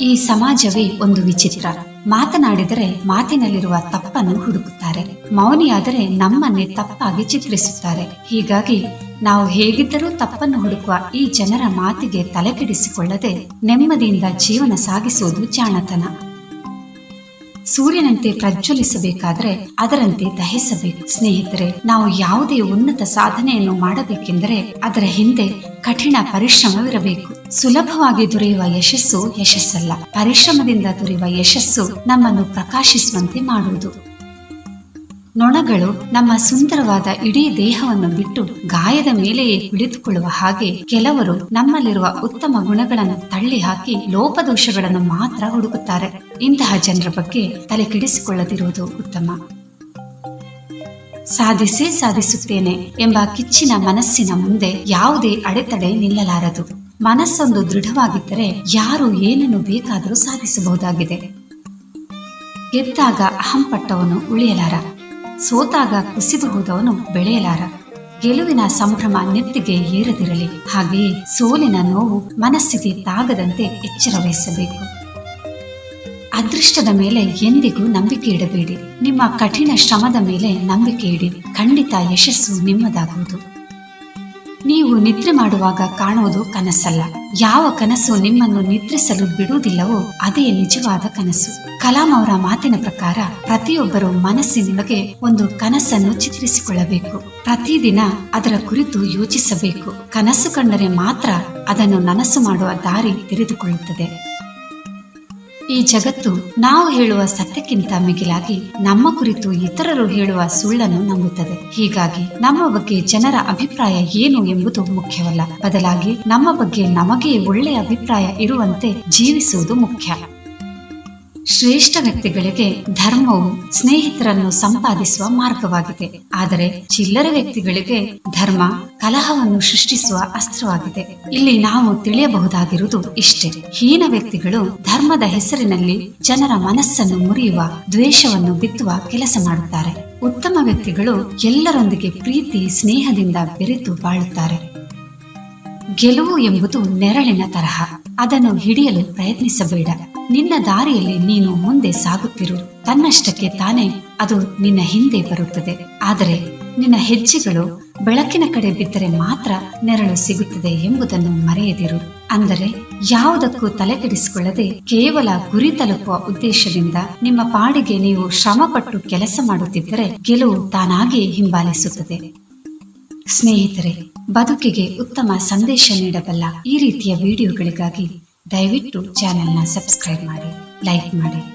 ಈ ಸಮಾಜವೇ ಒಂದು ವಿಚಿತ್ರ. ಮಾತನಾಡಿದರೆ ಮಾತಿನಲ್ಲಿರುವ ತಪ್ಪನ್ನು ಹುಡುಕುತ್ತಾರೆ. ಮೌನಿಯಾದರೆ ನಮ್ಮನ್ನೇ ತಪ್ಪಾಗಿ ಚಿತ್ರಿಸುತ್ತಾರೆ. ಹೀಗಾಗಿ ನಾವು ಹೇಗಿದ್ದರೂ ತಪ್ಪನ್ನು ಹುಡುಕುವ ಈ ಜನರ ಮಾತಿಗೆ ತಲೆಕೆಡಿಸಿಕೊಳ್ಳದೆ ನೆಮ್ಮದಿಯಿಂದ ಜೀವನ ಸಾಗಿಸುವುದು ಜಾಣತನ. ಸೂರ್ಯನಂತೆ ಪ್ರಜ್ವಲಿಸಬೇಕಾದರೆ ಅದರಂತೆ ದಹಿಸಬೇಕು. ಸ್ನೇಹಿತರೆ, ನಾವು ಯಾವುದೇ ಉನ್ನತ ಸಾಧನೆಯನ್ನು ಮಾಡಬೇಕೆಂದರೆ ಅದರ ಹಿಂದೆ ಕಠಿಣ ಪರಿಶ್ರಮವಿರಬೇಕು. ಸುಲಭವಾಗಿ ದೊರೆಯುವ ಯಶಸ್ಸು ಯಶಸ್ಸಲ್ಲ. ಪರಿಶ್ರಮದಿಂದ ದೊರೆಯುವ ಯಶಸ್ಸು ನಮ್ಮನ್ನು ಪ್ರಕಾಶಿಸುವಂತೆ ಮಾಡುವುದು. ನೊಣಗಳು ನಮ್ಮ ಸುಂದರವಾದ ಇಡೀ ದೇಹವನ್ನು ಬಿಟ್ಟು ಗಾಯದ ಮೇಲೆಯೇ ಹಿಡಿದುಕೊಳ್ಳುವ ಹಾಗೆ ಕೆಲವರು ನಮ್ಮಲ್ಲಿರುವ ಉತ್ತಮ ಗುಣಗಳನ್ನು ತಳ್ಳಿ ಹಾಕಿ ಲೋಪದೋಷಗಳನ್ನು ಮಾತ್ರ ಹುಡುಕುತ್ತಾರೆ. ಇಂತಹ ಜನರ ಬಗ್ಗೆ ತಲೆ ಕೆಡಿಸಿಕೊಳ್ಳದಿರುವುದು ಉತ್ತಮ. ಸಾಧಿಸೇ ಸಾಧಿಸುತ್ತೇನೆ ಎಂಬ ಕಿಚ್ಚಿನ ಮನಸ್ಸಿನ ಮುಂದೆ ಯಾವುದೇ ಅಡೆತಡೆ ನಿಲ್ಲಲಾರದು. ಮನಸ್ಸೊಂದು ದೃಢವಾಗಿದ್ದರೆ ಯಾರು ಏನನ್ನು ಬೇಕಾದರೂ ಸಾಧಿಸಬಹುದಾಗಿದೆ. ಗೆದ್ದಾಗ ಅಹಂಪಟ್ಟವನು ಉಳಿಯಲಾರ. ಸೋತಾಗ ಕುಸಿದು ಹೋದವನು ಬೆಳೆಯಲಾರ. ಗೆಲುವಿನ ಸಂಭ್ರಮ ನೆತ್ತಿಗೆ ಏರದಿರಲಿ. ಹಾಗೆಯೇ ಸೋಲಿನ ನೋವು ಮನಸ್ಸಿಗೆ ತಾಗದಂತೆ ಎಚ್ಚರ ವಹಿಸಬೇಕು ಅದೃಷ್ಟದ ಮೇಲೆ ಎಂದಿಗೂ ನಂಬಿಕೆ ಇಡಬೇಡಿ. ನಿಮ್ಮ ಕಠಿಣ ಶ್ರಮದ ಮೇಲೆ ನಂಬಿಕೆ ಇಡಿ. ಖಂಡಿತ ಯಶಸ್ಸು ನಿಮ್ಮದಾಗುವುದು. ನೀವು ನಿದ್ರೆ ಮಾಡುವಾಗ ಕಾಣುವುದು ಕನಸಲ್ಲ. ಯಾವ ಕನಸು ನಿಮ್ಮನ್ನು ನಿದ್ರಿಸಲು ಬಿಡುವುದಿಲ್ಲವೋ ಅದೇ ನಿಜವಾದ ಕನಸು. ಕಲಾಂ ಅವರ ಮಾತಿನ ಪ್ರಕಾರ ಪ್ರತಿಯೊಬ್ಬರು ಮನಸ್ಸಿನೊಳಗೆ ಒಂದು ಕನಸನ್ನು ಚಿತ್ರಿಸಿಕೊಳ್ಳಬೇಕು. ಪ್ರತಿದಿನ ಅದರ ಕುರಿತು ಯೋಚಿಸಬೇಕು. ಕನಸು ಕಂಡರೆ ಮಾತ್ರ ಅದನ್ನು ನನಸು ಮಾಡುವ ದಾರಿ ತೆರೆದುಕೊಳ್ಳುತ್ತದೆ. ಈ ಜಗತ್ತು ನಾವು ಹೇಳುವ ಸತ್ಯಕ್ಕಿಂತ ಮಿಗಿಲಾಗಿ ನಮ್ಮ ಕುರಿತು ಇತರರು ಹೇಳುವ ಸುಳ್ಳನ್ನು ನಂಬುತ್ತದೆ. ಹೀಗಾಗಿ ನಮ್ಮ ಬಗ್ಗೆ ಜನರ ಅಭಿಪ್ರಾಯ ಏನು ಎಂಬುದು ಮುಖ್ಯವಲ್ಲ. ಬದಲಾಗಿ ನಮ್ಮ ಬಗ್ಗೆ ನಮಗೆ ಒಳ್ಳೆಯ ಅಭಿಪ್ರಾಯ ಇರುವಂತೆ ಜೀವಿಸುವುದು ಮುಖ್ಯ. ಶ್ರೇಷ್ಠ ವ್ಯಕ್ತಿಗಳಿಗೆ ಧರ್ಮವು ಸ್ನೇಹಿತರನ್ನು ಸಂಪಾದಿಸುವ ಮಾರ್ಗವಾಗಿದೆ. ಆದರೆ ಚಿಲ್ಲರೆ ವ್ಯಕ್ತಿಗಳಿಗೆ ಧರ್ಮ, ಕಲಹವನ್ನು ಸೃಷ್ಟಿಸುವ ಅಸ್ತ್ರವಾಗಿದೆ. ಇಲ್ಲಿ ನಾವು ತಿಳಿಯಬಹುದಾಗಿರುವುದು ಇಷ್ಟೇ. ಹೀನ ವ್ಯಕ್ತಿಗಳು ಧರ್ಮದ ಹೆಸರಿನಲ್ಲಿ ಜನರ ಮನಸ್ಸನ್ನು ಮುರಿಯುವ, ದ್ವೇಷವನ್ನು ಬಿತ್ತುವ ಕೆಲಸ ಮಾಡುತ್ತಾರೆ. ಉತ್ತಮ ವ್ಯಕ್ತಿಗಳು ಎಲ್ಲರೊಂದಿಗೆ ಪ್ರೀತಿ, ಸ್ನೇಹದಿಂದ ಬೆರೆತು ಬಾಳುತ್ತಾರೆ. ಗೆಲುವು ಎಂಬುದು ನೆರಳಿನ ತರಹ. ಅದನ್ನು ಹಿಡಿಯಲು ಪ್ರಯತ್ನಿಸಬೇಡ. ನಿನ್ನ ದಾರಿಯಲ್ಲಿ ನೀನು ಮುಂದೆ ಸಾಗುತ್ತಿರು. ತನ್ನಷ್ಟಕ್ಕೆ ತಾನೇ ಅದು ನಿನ್ನ ಹಿಂದೆ ಬರುತ್ತದೆ. ಆದರೆ ನಿನ್ನ ಹೆಜ್ಜೆಗಳು ಬೆಳಕಿನ ಕಡೆ ಬಿದ್ದರೆ ಮಾತ್ರ ನೆರಳು ಸಿಗುತ್ತದೆ ಎಂಬುದನ್ನು ಮರೆಯದಿರು. ಅಂದರೆ ಯಾವುದಕ್ಕೂ ತಲೆಕೆಡಿಸಿಕೊಳ್ಳದೆ ಕೇವಲ ಗುರಿ ತಲುಪುವ ಉದ್ದೇಶದಿಂದ ನಿಮ್ಮ ಪಾಡಿಗೆ ನೀವು ಶ್ರಮಪಟ್ಟು ಕೆಲಸ ಮಾಡುತ್ತಿದ್ದರೆ ಗೆಲುವು ತಾನಾಗಿಯೇ ಹಿಂಬಾಲಿಸುತ್ತದೆ. ಸ್ನೇಹಿತರೆ ಬದುಕಿಗೆ ಉತ್ತಮ ಸಂದೇಶ ನೀಡಬಲ್ಲ ಈ ರೀತಿಯ ವಿಡಿಯೋಗಳಿಗಾಗಿ ದಯವಿಟ್ಟು ಚಾನೆಲ್ನ ಸಬ್ಸ್ಕ್ರೈಬ್ ಮಾಡಿ ಲೈಕ್ ಮಾಡಿ.